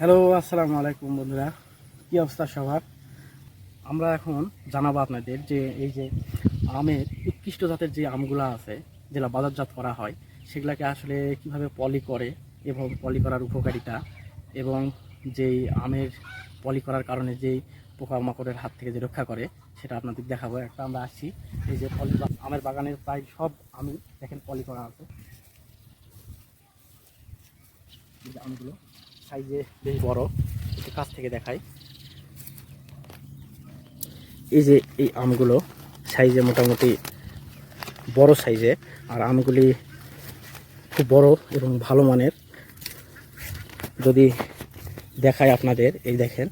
Hello, আসসালামু আলাইকুম বন্ধুরা। কী অবস্থা সবার? আমরা এখন জানাব আপনাদের যে এই যে আমের উৎকৃষ্ট জাতের যে আমগুলো আছে, যেগুলো বাজারজাত করা হয়, সেগুলাকে আসলে কীভাবে পলি করে এবং পলি করার উপকারিতা এবং যেই আমের পলি করার কারণে যেই পোকামাকড়ের হাত থেকে যে রক্ষা করে, সেটা আপনাদের দেখাবো। একটা আমরা আসছি, এই যে পলি আমের বাগানের প্রায় সব আমি দেখেন পলি করা আছে। আমগুলো। সাইজে বেশ বড়। একটু কাছ থেকে দেখাই। এই যে এই আমগুলো সাইজে মোটামুটি বড় সাইজে, আর আমগুলি খুব বড় এবং ভালো মানের। যদি দেখায় আপনাদের, এই দেখেন,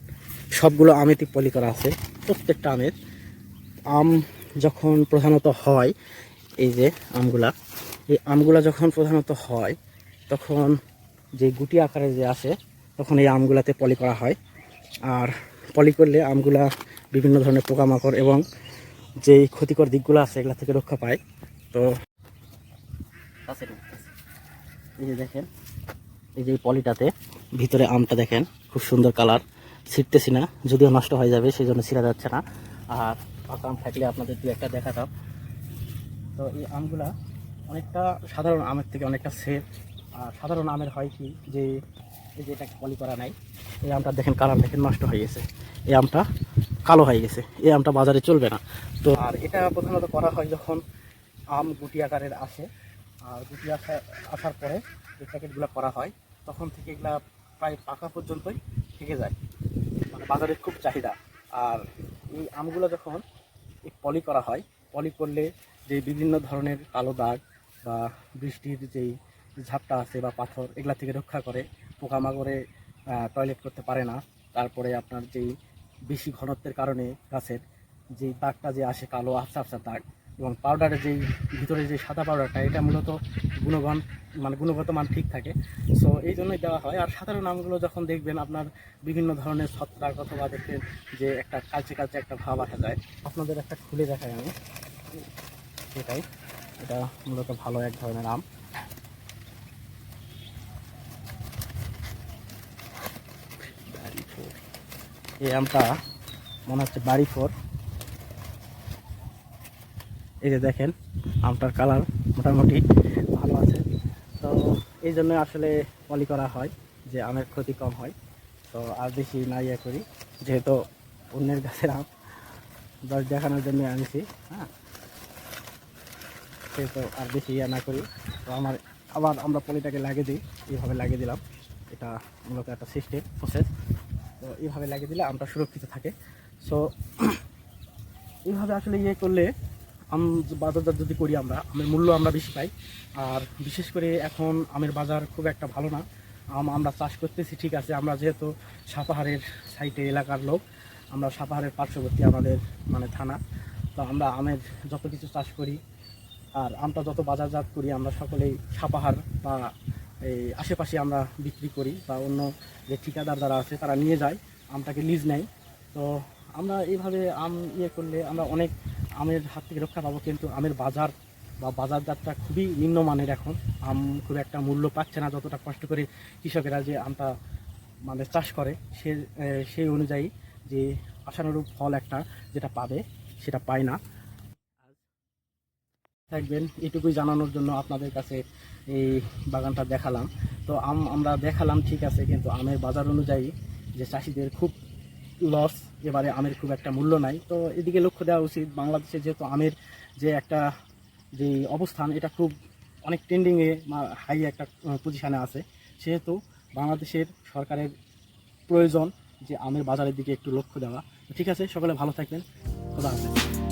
সবগুলো আমেতে পলি করা আছে, প্রত্যেকটা আমের। আম যখন প্রধানত হয়, এই যে আমগুলা, এই আমগুলা যখন প্রধানত হয়, তখন যে গুটি আকারে যে আসে তখন এই আমগুলাতে পলি করা হয়। আর পলি করলে আমগুলা বিভিন্ন ধরনের পোকামাকড় এবং যেই ক্ষতিকর দিকগুলো আছে এগুলা থেকে রক্ষা পায়। তো এই যে দেখেন এই যে পলিটাতে ভিতরে আমটা দেখেন খুব সুন্দর কালার। ছিটতেছি না যদিও নষ্ট হয়ে যাবে সেই জন্য ছিঁড়া যাচ্ছে না। আর পাকা আম থাকলে আপনাদের দু একটা দেখাতাম। তো এই আমগুলা অনেকটা সাধারণ আমের থেকে অনেকটা সেফ আর সাধারণ আমের হয় কি? যে এই যে এটা পলি করা নাই, এই আমটা দেখেন কালার দেখেন নষ্ট হয়ে গেছে। এই আমটা কালো হয়ে গেছে, এই আমটা বাজারে চলবে না। তো আর এটা প্রধানত করা হয় যখন আম গুটি আকারের আসে, আর গুটি আসা, আসার পরে এই প্যাকেটগুলো করা হয়, তখন থেকে এগুলা প্রায় পাকা পর্যন্তই থেকে যায়। মানে বাজারে খুব চাহিদা। আর এই আমগুলো যখন পলি করা হয়, পলি করলে যে বিভিন্ন ধরনের কালো দাগ বা বৃষ্টির যেই ঝাপটা আছে বা পাথর এগুলা থেকে রক্ষা করে, পোকামাকড়ে টয়লেট করতে পারে না। তারপরে আপনার যেই বেশি ঘনত্বের কারণে গাছের যেই দাগটা যে আসে কালো আফসা আফসা দাগ এবং পাউডারের যেই ভিতরে যে সাদা পাউডারটা এটা মূলত গুণগণ মানে গুণগত মান ঠিক থাকে। সো এই জন্যই দেওয়া হয়। আর সাধারণ আমগুলো যখন দেখবেন, আপনার বিভিন্ন ধরনের ছত্রাক অথবা দেখবেন যে একটা কালচে কালচে একটা ভাব আসা যায়। আপনাদের একটা খুলে দেখাই আমি। সেটাই এটা মূলত ভালো এক ধরনের আম। এই আমটা, মনে হচ্ছে বাড়ি ফোর। এই যে দেখেন, আমটার কালার মোটামুটি ভালো আছে। তো এই জন্য আসলে পলি করা হয়, যে আমের ক্ষতি কম হয়। তো আর বেশি না ইয়ে করি, যেহেতু অন্যের গাছের আম, দশ দেখানোর জন্য আনছি হ্যাঁ। সেহেতু আর বেশি ইয়ে না করি। তো আমার, আবার আমরা পলিটাকে লাগিয়ে দিই, এইভাবে লাগিয়ে দিলাম। এটা মূলত একটা সিস্টেম প্রসেস তো এইভাবে লাগিয়ে দিলে আমটা সুরক্ষিত থাকে। সো এইভাবে আসলে ইয়ে করলে আম বাজারজাত যদি করি আমরা, আমের মূল্য আমরা বেশি পাই। আর বিশেষ করে এখন আমের বাজার খুব একটা ভালো না। আম আমরা চাষ করতেছি, ঠিক আছে। আমরা যেহেতু সাপাহারের সাইটে এলাকার লোক, আমরা সাপাহারের পার্শ্ববর্তী আমাদের মানে থানা। তো আমরা আমের যত কিছু চাষ করি, আর আমটা যত বাজারজাত করি, আমরা সকলেই সাপাহার বা এই আশেপাশে আমরা বিক্রি করি বা অন্য যে ঠিকাদার যারা আছে তারা নিয়ে যায়, আমটাকে লিজ নেয়। তো আমরা এইভাবে আম ইয়ে করলে আমরা অনেক আমের হাত থেকে রক্ষা পাবো, কিন্তু আমের বাজার বা বাজারজাতটা খুবই নিম্নমানের এখন। আম খুব একটা মূল্য পাচ্ছে না, যতটা কষ্ট করে কৃষকেরা যে আমটা মানে চাষ করে, সে সেই অনুযায়ী যে আশানুরূপ ফল একটা যেটা পাবে, সেটা পায় না। থাকবেন, এটুকুই জানানোর জন্য আপনাদের কাছে এই বাগানটা দেখালাম। তো আম, আমরা দেখালাম, ঠিক আছে, কিন্তু আমের বাজার অনুযায়ী যে চাষিদের খুব লস এবারে আমের খুব একটা মূল্য নাই। তো এদিকে লক্ষ্য দেওয়া উচিত, বাংলাদেশে যেহেতু আমের যে একটা যে অবস্থান, এটা খুব অনেক ট্রেন্ডিংয়ে হাই একটা পজিশানে আছে। সেহেতু বাংলাদেশের সরকারের প্রয়োজন যে আমের বাজারের দিকে একটু লক্ষ্য দেওয়া। ঠিক আছে, সকলে ভালো থাকবেন। খোদা হাফেজ।